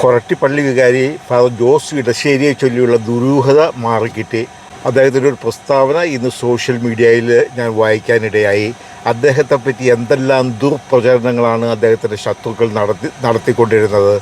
കൊരട്ടിപ്പള്ളി വികാരി ഫാദർ ജോസ് ഇടശ്ശേരിയെ ചൊല്ലിയുള്ള ദുരൂഹത മാറിക്കിട്ടി. അദ്ദേഹത്തിന്റെ ഒരു പ്രസ്താവന ഇന്ന് സോഷ്യൽ മീഡിയയിൽ ഞാൻ വായിക്കാനിടയായി. അദ്ദേഹത്തെ പറ്റി എന്തെല്ലാം ദുർപ്രചരണങ്ങളാണ് അദ്ദേഹത്തിന്റെ ശത്രുക്കൾ നടത്തി നടത്തിക്കൊണ്ടിരുന്നത്?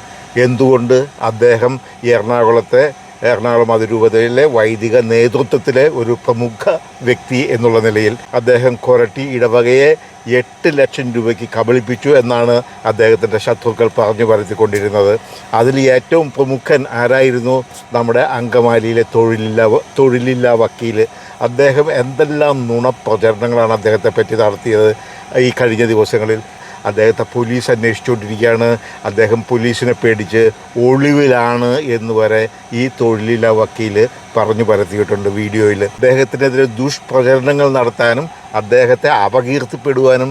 എന്തുകൊണ്ട് അദ്ദേഹം എറണാകുളത്തെ എറണാകുളം അതിരൂപതയിലെ വൈദിക നേതൃത്വത്തിലെ ഒരു പ്രമുഖ വ്യക്തി എന്നുള്ള നിലയിൽ അദ്ദേഹം കൊരട്ടി ഇടവകയെ എട്ട് ലക്ഷം രൂപയ്ക്ക് കബളിപ്പിച്ചു എന്നാണ് അദ്ദേഹത്തിന്റെ ശത്രുക്കൾ പറഞ്ഞു പരത്തിക്കൊണ്ടിരുന്നത്. അതിൽ ഏറ്റവും പ്രമുഖൻ ആരായിരുന്നു? നമ്മുടെ അങ്കമാലിയിലെ തൊഴിലില്ല തൊഴിലില്ല വക്കീൽ അദ്ദേഹം എന്തെല്ലാം നുണപ്രചരണങ്ങളാണ് അദ്ദേഹത്തെ പറ്റി നടത്തിയത് ഈ കഴിഞ്ഞ ദിവസങ്ങളിൽ? അദ്ദേഹത്തെ പോലീസ് അന്വേഷിച്ചുകൊണ്ടിരിക്കുകയാണ്. അദ്ദേഹം പോലീസിനെ പേടിച്ച് ഒളിവിലാണ് എന്ന് വരെ ഈ തൊഴിലില വക്കീൽ പറഞ്ഞു പരത്തിയിട്ടുണ്ട് വീഡിയോയിൽ അദ്ദേഹത്തിനെതിരെ ദുഷ്പ്രചരണങ്ങൾ നടത്താനും അദ്ദേഹത്തെ അപകീർത്തിപ്പെടുവാനും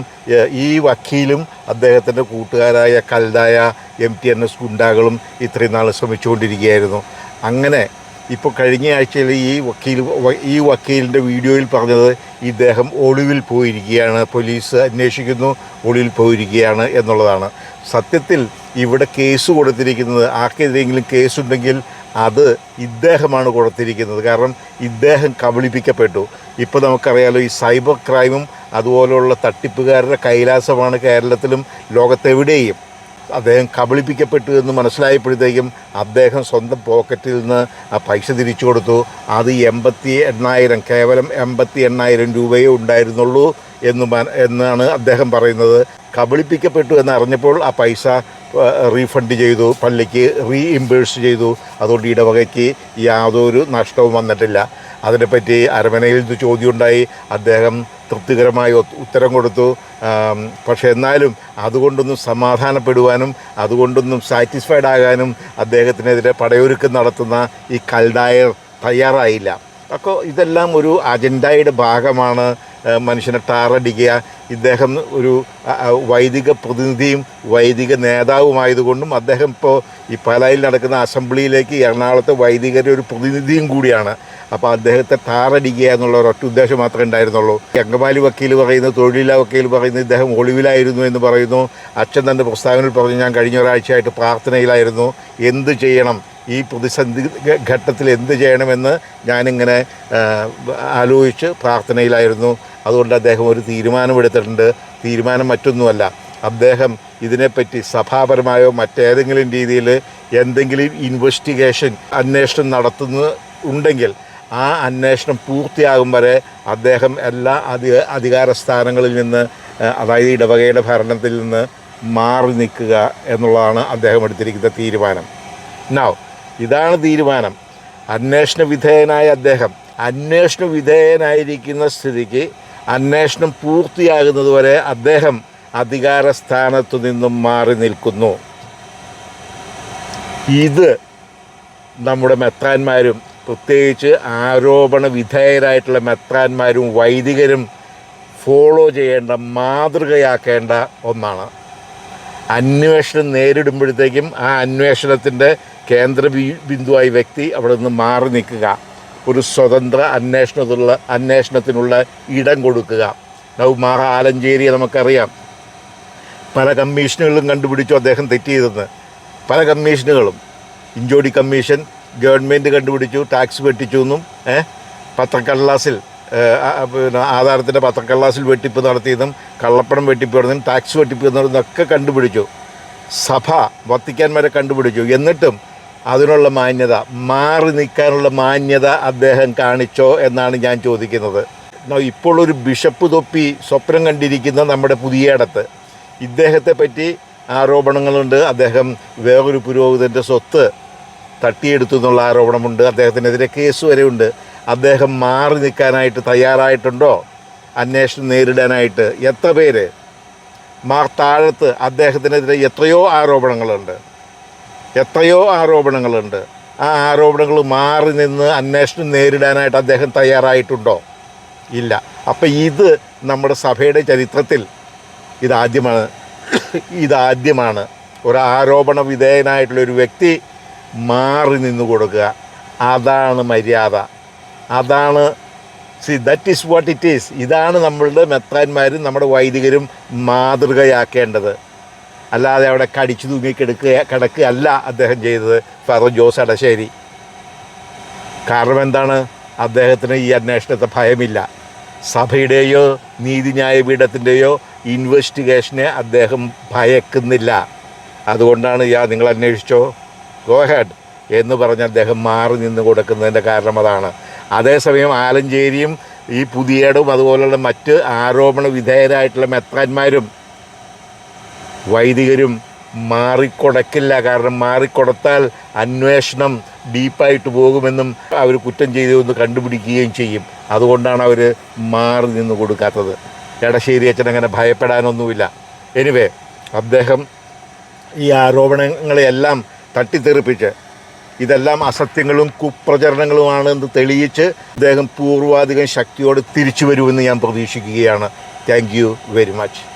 ഈ വക്കീലും അദ്ദേഹത്തിന്റെ കൂട്ടുകാരായ കൽതായ എം ടി എൻ എസ് ഗുണ്ടാകളും ഇത്രയും നാൾ ശ്രമിച്ചുകൊണ്ടിരിക്കുകയായിരുന്നു. അങ്ങനെ ഇപ്പോൾ കഴിഞ്ഞ ആഴ്ചയിൽ ഈ വക്കീൽ ഈ വക്കീലിന്റെ വീഡിയോയിൽ പറഞ്ഞത് ഇദ്ദേഹം ഒളിവിൽ പോയിരിക്കുകയാണ്. പോലീസ് അന്വേഷിക്കുന്നു ഒളിവിൽ പോയിരിക്കുകയാണ് എന്നുള്ളതാണ്. സത്യത്തിൽ ഇവിടെ കേസ് കൊടുത്തിരിക്കുന്നത് ആർക്കെതിരെങ്കിലും കേസുണ്ടെങ്കിൽ അത് ഇദ്ദേഹമാണ് കൊടുത്തിരിക്കുന്നത്. കാരണം ഇദ്ദേഹം കബളിപ്പിക്കപ്പെട്ടു. ഇപ്പോൾ നമുക്കറിയാലോ ഈ സൈബർ ക്രൈമും അതുപോലുള്ള തട്ടിപ്പുകാരുടെ കൈലാസമാണ് കേരളത്തിലും ലോകത്തെവിടെയും. അദ്ദേഹം കബളിപ്പിക്കപ്പെട്ടു എന്ന് മനസ്സിലായപ്പോഴത്തേക്കും അദ്ദേഹം സ്വന്തം പോക്കറ്റിൽ നിന്ന് ആ പൈസ തിരിച്ചു കൊടുത്തു. അത് എൺപത്തി എണ്ണായിരം കേവലം എൺപത്തി എണ്ണായിരം രൂപയേ ഉണ്ടായിരുന്നുള്ളൂ എന്ന് എന്നാണ് അദ്ദേഹം പറയുന്നത്. കബളിപ്പിക്കപ്പെട്ടു എന്നറിഞ്ഞപ്പോൾ ആ പൈസ റീഫണ്ട് ചെയ്തു പള്ളിക്ക് റീഇംബേഴ്സ് ചെയ്തു. അതുകൊണ്ട് ഇടവകയ്ക്ക് യാതൊരു നഷ്ടവും വന്നിട്ടില്ല. അതിനെപ്പറ്റി അരമനയിൽ ചോദ്യമുണ്ടായി. അദ്ദേഹം തൃപ്തികരമായി ഉത്തരം കൊടുത്തു. പക്ഷെ എന്നാലും അതുകൊണ്ടൊന്നും സമാധാനപ്പെടുവാനും അതുകൊണ്ടൊന്നും സാറ്റിസ്ഫൈഡ് ആകാനും അദ്ദേഹത്തിനെതിരെ പടയൊരുക്കം നടത്തുന്ന ഈ കൽഡായർ തയ്യാറായില്ല. അപ്പോൾ ഇതെല്ലാം ഒരു അജണ്ടയുടെ ഭാഗമാണ്. മനുഷ്യനെ ടാറടിക്കുക ഇദ്ദേഹം ഒരു വൈദിക പ്രതിനിധിയും വൈദിക നേതാവുമായതുകൊണ്ടും അദ്ദേഹം ഇപ്പോൾ ഈ പാലായിൽ നടക്കുന്ന അസംബ്ലിയിലേക്ക് എറണാകുളത്തെ വൈദികരുടെ ഒരു പ്രതിനിധിയും കൂടിയാണ്. അപ്പോൾ അദ്ദേഹത്തെ ടാറടിക്കുക എന്നുള്ള ഒരൊറ്റ ഉദ്ദേശം മാത്രമേ ഉണ്ടായിരുന്നുള്ളൂ. അങ്കമാലി വക്കീൽ പറയുന്നു തൊഴിലില്ല വക്കീൽ പറയുന്നു ഇദ്ദേഹം ഒളിവിലായിരുന്നു എന്ന് പറയുന്നു. അച്ഛൻ തന്റെ പ്രസ്താവനയിൽ പറഞ്ഞു ഞാൻ കഴിഞ്ഞ ഒരാഴ്ചയായിട്ട് പ്രാർത്ഥനയിലായിരുന്നു. എന്ത് ചെയ്യണം? ഈ പ്രതിസന്ധി ഘട്ടത്തിൽ എന്ത് ചെയ്യണമെന്ന് ഞാനിങ്ങനെ ആലോചിച്ച് പ്രാർത്ഥനയിലായിരുന്നു. അതുകൊണ്ട് അദ്ദേഹം ഒരു തീരുമാനമെടുത്തിട്ടുണ്ട്. തീരുമാനം മറ്റൊന്നുമല്ല. അദ്ദേഹം ഇതിനെപ്പറ്റി സഭാപരമായോ മറ്റേതെങ്കിലും രീതിയിൽ എന്തെങ്കിലും ഇൻവെസ്റ്റിഗേഷൻ അന്വേഷണം നടത്തുന്ന ഉണ്ടെങ്കിൽ ആ അന്വേഷണം പൂർത്തിയാകും വരെ അദ്ദേഹം എല്ലാ അധി അധികാര സ്ഥാനങ്ങളിൽ നിന്ന് അതായത് ഇടവകയുടെ ഭരണത്തിൽ നിന്ന് മാറി നിൽക്കുക എന്നുള്ളതാണ് അദ്ദേഹം എടുത്തിരിക്കുന്ന തീരുമാനം. നൗ ഇതാണ് തീരുമാനം. അന്വേഷണ വിധേയനായ അദ്ദേഹം. അന്വേഷണ വിധേയനായിരിക്കുന്ന സ്ഥിതിക്ക് അന്വേഷണം പൂർത്തിയാകുന്നതുവരെ അദ്ദേഹം അധികാര സ്ഥാനത്തു നിന്നും മാറി നിൽക്കുന്നു. ഇത് നമ്മുടെ മെത്രാന്മാരും പ്രത്യേകിച്ച് ആരോപണ വിധേയരായിട്ടുള്ള മെത്രാന്മാരും വൈദികരും ഫോളോ ചെയ്യേണ്ട മാതൃകയാക്കേണ്ട ഒന്നാണ്. അന്വേഷണം നേരിടുമ്പോഴത്തേക്കും ആ അന്വേഷണത്തിന്റെ കേന്ദ്ര ബിന്ദുവായി വ്യക്തി അവിടെ നിന്ന് മാറി നിൽക്കുക. ഒരു സ്വതന്ത്ര അന്വേഷണത്തിലുള്ള അന്വേഷണത്തിനുള്ള ഇടം കൊടുക്കുക. നൗ മാറ ആലഞ്ചേരിയെ നമുക്കറിയാം. പല കമ്മീഷനുകളും കണ്ടുപിടിച്ചു അദ്ദേഹം തെറ്റ് ചെയ്തെന്ന് പല കമ്മീഷനുകളും. ഇഞ്ചോടി കമ്മീഷൻ ഗവൺമെന്റ് കണ്ടുപിടിച്ചു ടാക്സ് വെട്ടിച്ചു എന്നും ഏഹ് പത്രക്കടലാസിൽ പിന്നെ ആധാരത്തിന്റെ പത്രക്കടലാസിൽ വെട്ടിപ്പ് നടത്തിയതും കള്ളപ്പണം വെട്ടിപ്പ് നടന്നതും ടാക്സ് വെട്ടിപ്പ് നടന്നതും ഒക്കെ കണ്ടുപിടിച്ചു. സഭ വത്തിക്കാൻ വരെ കണ്ടുപിടിച്ചു. എന്നിട്ടും അതിനുള്ള മാന്യത മാറി നിൽക്കാനുള്ള മാന്യത അദ്ദേഹം കാണിച്ചോ എന്നാണ് ഞാൻ ചോദിക്കുന്നത്. ഇപ്പോൾ ഒരു ബിഷപ്പ് തൊപ്പി സ്വപ്നം കണ്ടിരിക്കുന്ന നമ്മുടെ പുതിയ ഇടത്ത്. ഇദ്ദേഹത്തെ പറ്റി ആരോപണങ്ങളുണ്ട്. അദ്ദേഹം വേറൊരു പുരോഹിതന്റെ സ്വത്ത് തട്ടിയെടുത്തു എന്നുള്ള ആരോപണമുണ്ട്. അദ്ദേഹത്തിനെതിരെ കേസ് വരെ ഉണ്ട് അദ്ദേഹം മാറി നിൽക്കാനായിട്ട് തയ്യാറായിട്ടുണ്ടോ? അന്വേഷണം നേരിടാനായിട്ട് എത്ര പേര്? മാർ താഴത്ത് അദ്ദേഹത്തിനെതിരെ എത്രയോ ആരോപണങ്ങളുണ്ട്. എത്രയോ ആരോപണങ്ങളുണ്ട്. ആ ആരോപണങ്ങൾ മാറി നിന്ന് അന്വേഷണം നേരിടാനായിട്ട് അദ്ദേഹം തയ്യാറായിട്ടുണ്ടോ? ഇല്ല. അപ്പം ഇത് നമ്മുടെ സഭയുടെ ചരിത്രത്തിൽ ഇതാദ്യമാണ്. ഇതാദ്യമാണ്. ഒരു ആരോപണ വിധേയനായിട്ടുള്ള ഒരു വ്യക്തി മാറി നിന്ന് കൊടുക്കുക. അതാണ് മര്യാദ. അതാണ് see that is what it is ഇതാണ് നമ്മളുടെ മെത്താന്മാരും നമ്മുടെ വൈദികരും മാതൃകയാക്കേണ്ടത്. അല്ലാതെ അവിടെ കടിച്ചു തൂങ്ങി കിടക്കുക അല്ല അദ്ദേഹം ചെയ്തത്. ഫാദർ ജോസ് അടശ്ശേരി. കാരണം എന്താണ്? അദ്ദേഹത്തിന് ഈ അന്വേഷണത്തെ ഭയമില്ല. സഭയുടെയോ നീതിന്യായ പീഠത്തിന്റെയോ ഇൻവെസ്റ്റിഗേഷനെ അദ്ദേഹം ഭയക്കുന്നില്ല. അതുകൊണ്ടാണ് യാ നിങ്ങൾ അന്വേഷിച്ചോ? ഗോ ഹെഡ് എന്ന് പറഞ്ഞ് അദ്ദേഹം മാറി നിന്ന് കൊടുക്കുന്നതിന്റെ കാരണം അതാണ്. അതേസമയം ആലഞ്ചേരിയും ഈ പുതിയടും അതുപോലുള്ള മറ്റ് ആരോപണ വിധേയരായിട്ടുള്ള മെത്രാന്മാരും വൈദികരും മാറിക്കൊടക്കില്ല. കാരണം മാറിക്കൊടുത്താൽ അന്വേഷണം ഡീപ്പായിട്ട് പോകുമെന്നും അവർ കുറ്റം ചെയ്തതെന്ന് കണ്ടുപിടിക്കുകയും ചെയ്യും. അതുകൊണ്ടാണ് അവർ മാറി നിന്ന് കൊടുക്കാത്തത്. എടശ്ശേരി അച്ഛൻ അങ്ങനെ ഭയപ്പെടാനൊന്നുമില്ല. എനിവേ അദ്ദേഹം ഈ ആരോപണങ്ങളെയെല്ലാം തട്ടിത്തെറിപ്പിച്ച് ഇതെല്ലാം അസത്യങ്ങളും കുപ്രചരണങ്ങളുമാണെന്ന് തെളിയിച്ച് അദ്ദേഹം പൂർവാധികം ശക്തിയോട് തിരിച്ചു വരുമെന്ന് ഞാൻ പ്രതീക്ഷിക്കുകയാണ്. Thank you very much